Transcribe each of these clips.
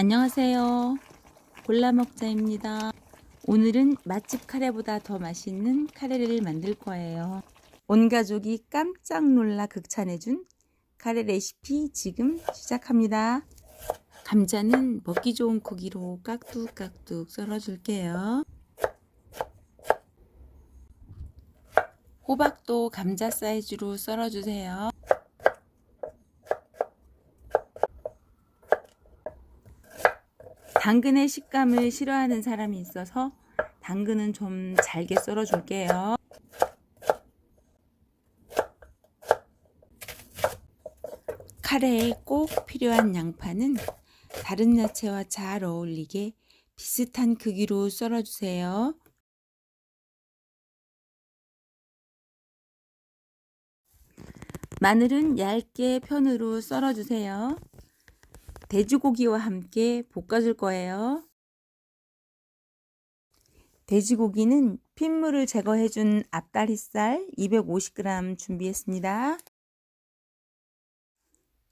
안녕하세요. 골라먹자입니다. 오늘은 맛집 카레보다 더 맛있는 카레를 만들 거예요. 온 가족이 깜짝 놀라 극찬해준 카레 레시피 지금 시작합니다. 감자는 먹기 좋은 크기로 깍둑깍둑 썰어줄게요. 호박도 감자 사이즈로 썰어주세요. 당근의 식감을 싫어하는 사람이 있어서 당근은 좀 잘게 썰어 줄게요. 카레에 꼭 필요한 양파는 다른 야채와 잘 어울리게 비슷한 크기로 썰어주세요. 마늘은 얇게 편으로 썰어주세요. 돼지고기와 함께 볶아줄 거예요. 돼지고기는 핏물을 제거해준 앞다리살 250g 준비했습니다.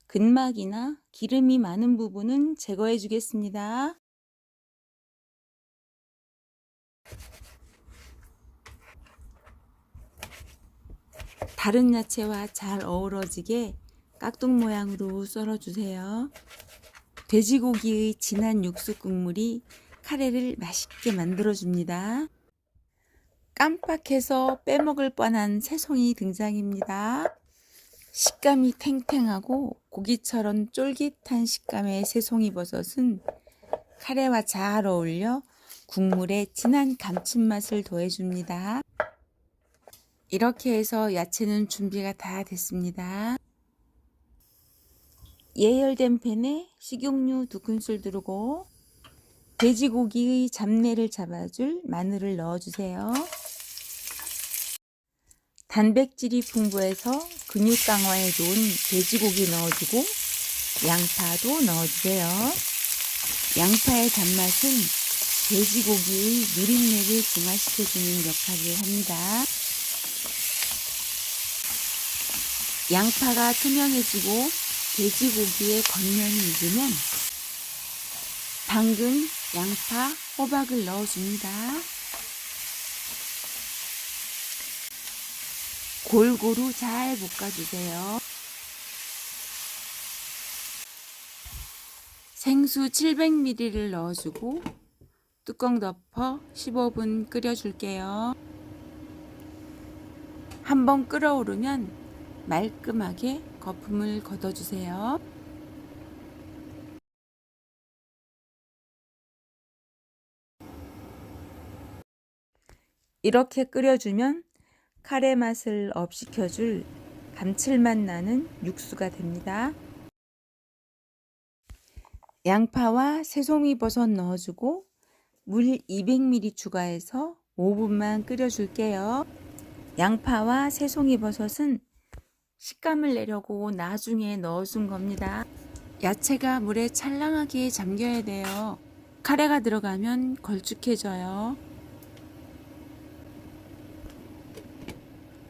근막이나 기름이 많은 부분은 제거해 주겠습니다. 다른 야채와 잘 어우러지게 깍둑 모양으로 썰어주세요. 돼지고기의 진한 육수 국물이 카레를 맛있게 만들어줍니다. 깜빡해서 빼먹을 뻔한 새송이 등장입니다. 식감이 탱탱하고 고기처럼 쫄깃한 식감의 새송이 버섯은 카레와 잘 어울려 국물에 진한 감칠맛을 더해줍니다. 이렇게 해서 야채는 준비가 다 됐습니다. 예열된 팬에 식용유 두 큰술 두르고 돼지고기의 잡내를 잡아줄 마늘을 넣어주세요. 단백질이 풍부해서 근육 강화에 좋은 돼지고기 넣어주고 양파도 넣어주세요. 양파의 단맛은 돼지고기의 누린내를 중화시켜주는 역할을 합니다. 양파가 투명해지고 돼지고기의 겉면이 익으면 당근, 양파, 호박을 넣어줍니다. 골고루 잘 볶아주세요. 생수 700ml를 넣어주고 뚜껑 덮어 15분 끓여줄게요. 한번 끓어오르면 말끔하게 거품을 걷어주세요. 이렇게 끓여주면 카레 맛을 업시켜줄 감칠맛 나는 육수가 됩니다. 양파와 새송이 버섯 넣어주고 물 200ml 추가해서 5분만 끓여줄게요. 양파와 새송이 버섯은 식감을 내려고 나중에 넣어준 겁니다. 야채가 물에 찰랑하게 잠겨야 돼요. 카레가 들어가면 걸쭉해져요.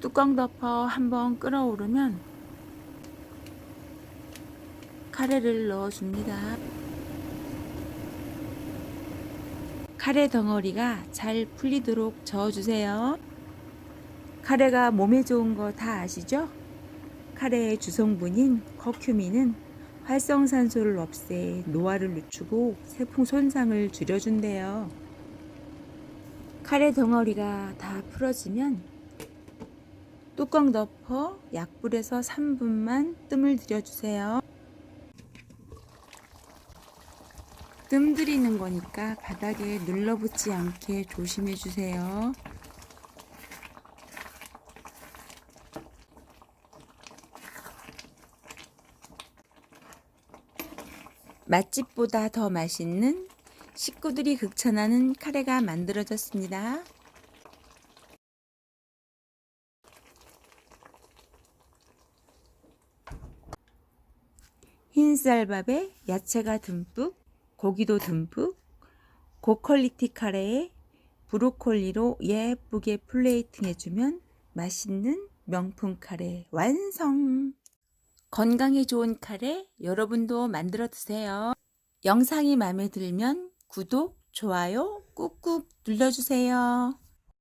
뚜껑 덮어 한번 끓어오르면 카레를 넣어줍니다. 카레 덩어리가 잘 풀리도록 저어주세요. 카레가 몸에 좋은 거 다 아시죠? 카레의 주성분인 커큐민은 활성산소를 없애 노화를 늦추고 세포 손상을 줄여준대요. 카레 덩어리가 다 풀어지면 뚜껑 덮어 약불에서 3분만 뜸을 들여주세요. 뜸 들이는 거니까 바닥에 눌러붙지 않게 조심해 주세요. 맛집보다 더 맛있는 식구들이 극찬하는 카레가 만들어졌습니다. 흰쌀밥에 야채가 듬뿍, 고기도 듬뿍, 고퀄리티 카레에 브로콜리로 예쁘게 플레이팅 해주면 맛있는 명품 카레 완성! 건강에 좋은 카레 여러분도 만들어 드세요. 영상이 마음에 들면 구독, 좋아요 꾹꾹 눌러주세요.